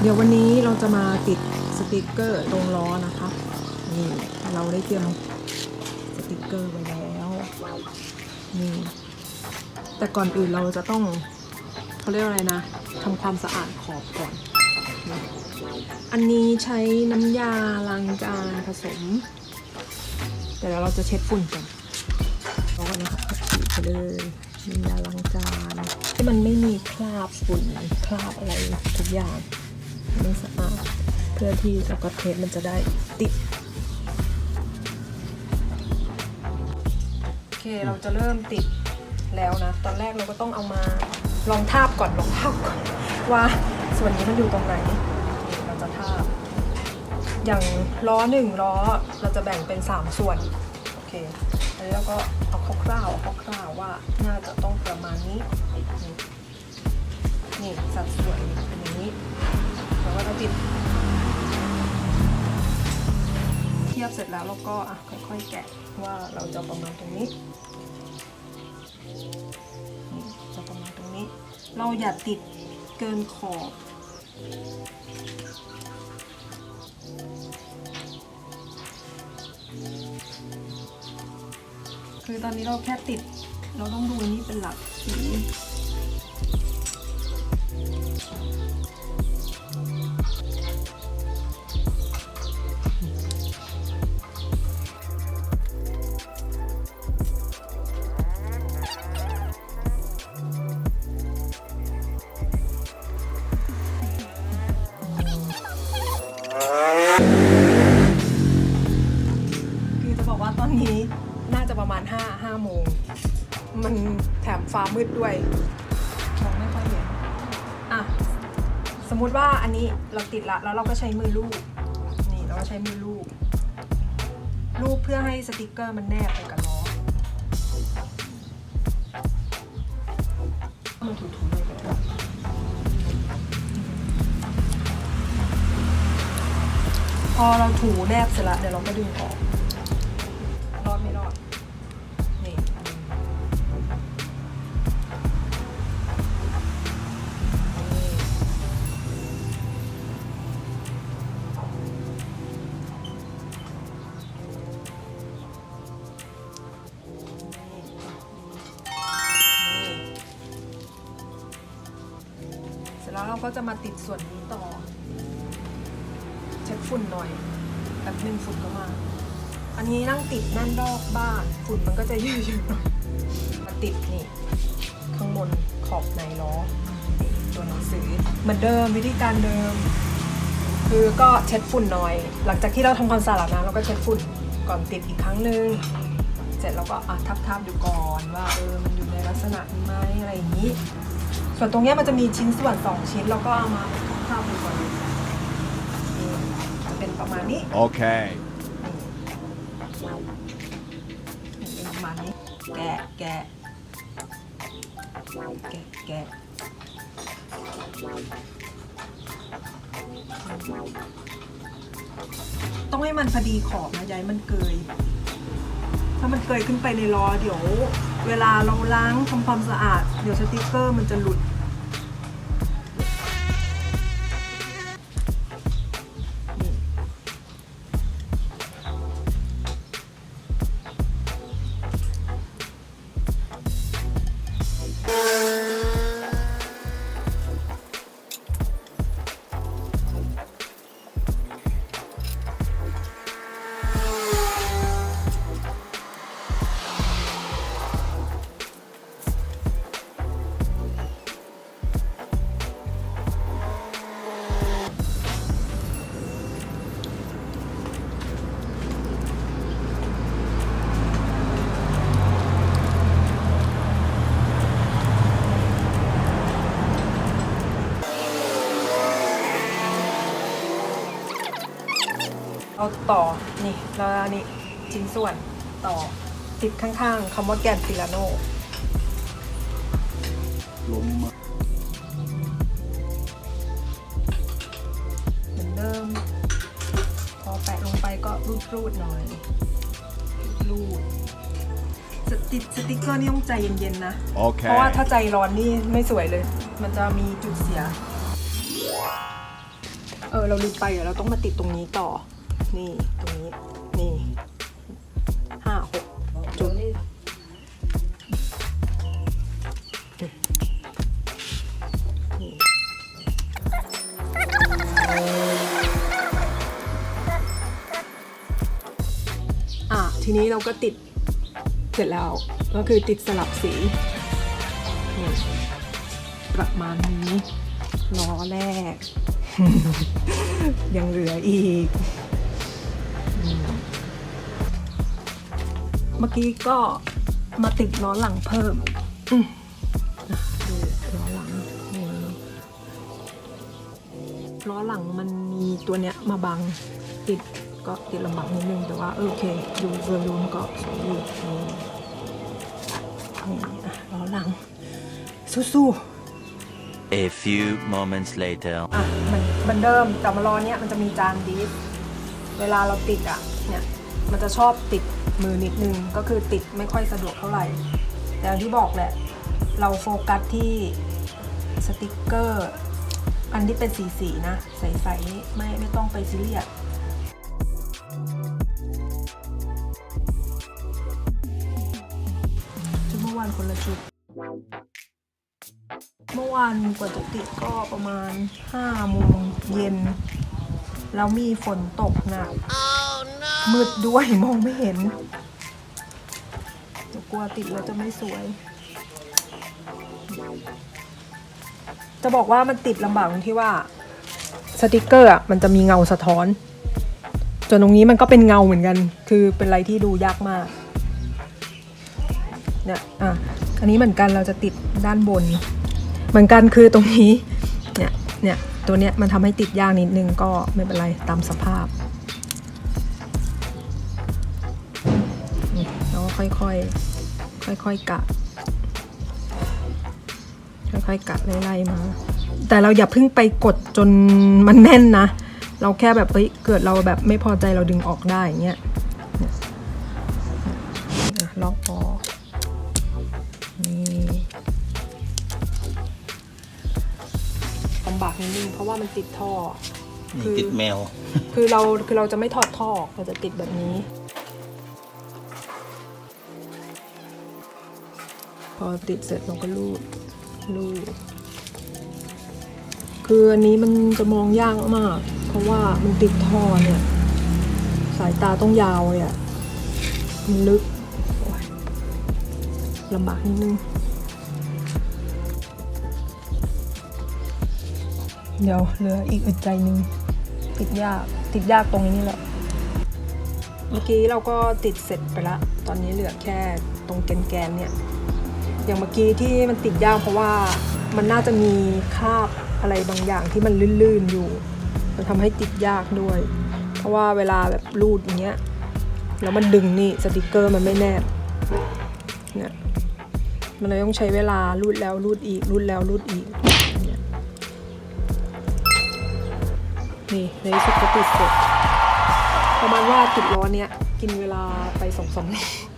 เดี๋ยววันนี้เราจะมาติดสติกเกอร์ตรงล้อนะคะ นี่เราได้เตรียมสติกเกอร์ไว้แล้วนี่แต่ก่อนอื่นเราจะต้องเขาเรียกว่าอะไรนะทำความสะอาดขอบก่อน อันนี้ใช้น้ำยาล้างจานผสม แต่เดี๋ยวเราจะเช็ดฝุ่นก่อนเอาก่อนนะคะฉีดไปเลยน้ำยาล้างจานที่มันไม่มีคราบฝุ่นคราบอะไรทุกอย่าง ไม่สะอาด เพื่อที่สกอตเทปมันจะได้ติด โอเคเราจะเริ่มติดแล้วนะ ตอนแรกเราก็ต้องเอามาลองทาบก่อนลองทาบก่อน ว่าส่วนนี้มันอยู่ตรงไหน เราจะทาบ อย่างล้อหนึ่งล้อเราจะแบ่งเป็น 3 ส่วน โอเคอันนี้เราก็เอาคร่าวๆเอาคร่าวๆว่าน่าจะต้องประมาณนี้ นี่นี่สัดส่วนเป็นอย่างนี้ เราก็จะติดเทียบเสร็จแล้วเราก็อะค่อยๆแกะว่าเราจะประมาณตรงนี้จะประมาณตรงนี้ เราอย่าติดเกินขอบคือตอนนี้เราแค่ติด เราต้องดูนนี้เป็นหลักสี มืดด้วยมองไม่ค่อยเห็นอะสมมุติว่าอันนี้เราติดละแล้วเราก็ใช้มือลูบนี่เราก็ใช้มือลูบลูบเพื่อให้สติกเกอร์มันแนบไปกับล้อมันถูๆเลยพอเราถูแนบเสร็จแล้วเดี๋ยวเราก็ดึงออก ก็จะมาติดส่วนนี้ต่อ เช็ดฝุ่นหน่อยแป๊บนึงฝุ่นก็มา อันนี้นั่งติดแน่นรอบบ้านฝุ่นมันก็จะเยอะๆหน่อยมาติดนี่ ข้างบนขอบในล้อตัวหนังสือเหมือนเดิมวิธีการเดิม คือก็เช็ดฝุ่นหน่อย หลังจากที่เราทำความสะอาดแล้วเราก็เช็ดฝุ่นก่อนติดอีกครั้งหนึ่งเสร็จแล้วก็อะทับๆดูก่อนว่าเออมันอยู่ในลักษณะนี้ไหมอะไรอย่างนี้ ส่วนตรงเนี้ยมันจะมีชิ้นส่วนสองชิ้นเราก็เอามาทับๆดูก่อนนี่จะเป็นประมาณนี้ Okay. เป็นประมาณนี้แกะแกะแกะแกะต้องให้มันพอดีขอบนะอยายมันเกย ถ้ามันเกยขึ้นไปในล้อเดี๋ยว เวลาเราล้างทำความสะอาด เดี๋ยวสติกเกอร์มันจะหลุด เอาต่อนี่แล้วอันนี่ชิ้นส่วนต่อติดข้างๆคำว่าแกนฟิลาโนล้มมาเหมือนเดิม พอแปะลงไปก็รูดๆหน่อย รูดสติสติกเกอร์นี่ต้องใจเย็นๆนะเพราะว่า Okay. ถ้าใจร้อนนี่ไม่สวยเลย มันจะมีจุดเสีย เออ เราลืมไปเดี๋ยวเราต้องมาติดตรงนี้ต่อ นี่ตรงนี้ นี่ห้าหกจุดอะ ทีนี้เราก็ติดเสร็จแล้ว ก็คือติดสลับสีประมาณนี้ล้อแรก ยังเหลืออีก เมื่อกี้ก็มาติดล้อหลังเพิ่มอืมอะดูล้อหลังนี่ล้อหลังมันมีตัวเนี้ยมาบังติดก็ติดลำบากนิดนึงแต่ว่าเออโอเคดูโดยรวมก็สวยอยู่นี่นี่อะล้อหลังสู้ๆ A few moments later. อะมันมันเดิมแต่มารอเนี้ยมันจะมีจานดิสเวลาเราติดอะเนี่ย มันจะชอบติดมือนิดนึง ก็คือติดไม่ค่อยสะดวกเท่าไหร่ แต่ที่บอกแหละ เราโฟกัสที่สติกเกอร์ อันที่เป็นสีสีๆนะ ใสๆไม่ไม่ต้องไปซีเรียสชุดเมื่อวานคนละชุด เมื่อวานกว่าจะติดก็ประมาณ5โมงเย็น แล้วมีฝนตกหนัก มืดด้วยมองไม่เห็นเดี๋ยวกลัวติดแล้วจะไม่สวย จะบอกว่ามันติดลำบากตรงที่ว่าสติกเกอร์อะมันจะมีเงาสะท้อน จนตรงนี้มันก็เป็นเงาเหมือนกัน คือเป็นอะไรที่ดูยากมากเนี่ยอะอันนี้เหมือนกันเราจะติดด้านบน เหมือนกันคือตรงนี้เนี่ยเนี่ยตัวเนี้ยมันทำให้ติดยากนิดนึงก็ไม่เป็นไรตามสภาพ ค่อยๆ ค่อยๆกะ ค่อยๆกะไล่ๆมา แต่เราอย่าเพิ่งไปกดจนมันแน่นนะ เราแค่แบบเอ้ยเกิดเราแบบไม่พอใจเราดึงออกได้อย่างเงี้ยเนี่ยเนี่ยล็อกออกนี่ลำบากนิดนึงเพราะว่ามันติดท่อ นี่คือติดแมว คือเราคือเราจะไม่ถอดท่อออกเราจะติดแบบนี้ อติดเสร็จเราก็รูดรูดคืออันนี้มันจะมองยากมาก เพราะว่ามันติดท่อเนี่ย สายตาต้องยาวเลยอะมันลึกลำบากนิดนึง เดี๋ยวเหลืออีกอึดใจหนึ่งติดยากติดยากตรงนี้แหละ เมื่อกี้เราก็ติดเสร็จไปละ ตอนนี้เหลือแค่ตรงแกนๆเนี่ย อย่างเมื่อกี้ที่มันติดยากเพราะว่ามันน่าจะมีคราบอะไรบางอย่างที่มันลื่นๆอยู่ มันทำให้ติดยากด้วย เพราะว่าเวลาแบบรูดอย่างเงี้ยแล้วมันดึงนี่สติกเกอร์มันไม่แนบเนี่ยมันเลยต้องใช้เวลารูดแล้วรูดอีกรูดแล้วรูดอีกเนี่ยนี่ในสุดก็ติดเสร็จประมาณว่าติดล้อเนี้ยกินเวลาไปสองสามรอบ